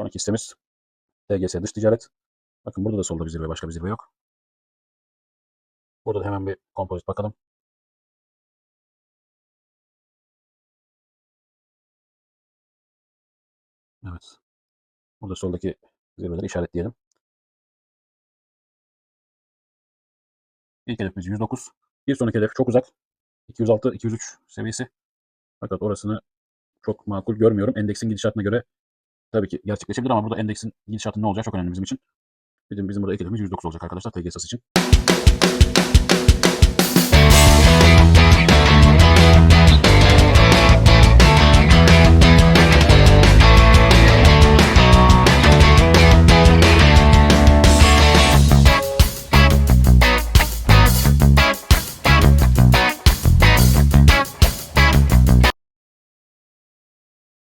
Sonraki hissemiz TGS dış ticaret. Bakın burada da solda bir zirve, başka bir zirve yok. Burada da hemen bir kompozit bakalım. Evet. Burada soldaki zirveleri işaretleyelim. İlk hedefimiz 109. Bir sonraki hedef çok uzak. 206, 203 seviyesi. Fakat orasını çok makul görmüyorum. Endeksin gidişatına göre tabii ki gerçekleşebilir ama burada endeksin gidişatının ne olacağı çok önemli bizim için. Bizim, bizim burada ilk hedefimiz 109 olacak arkadaşlar TG esas için.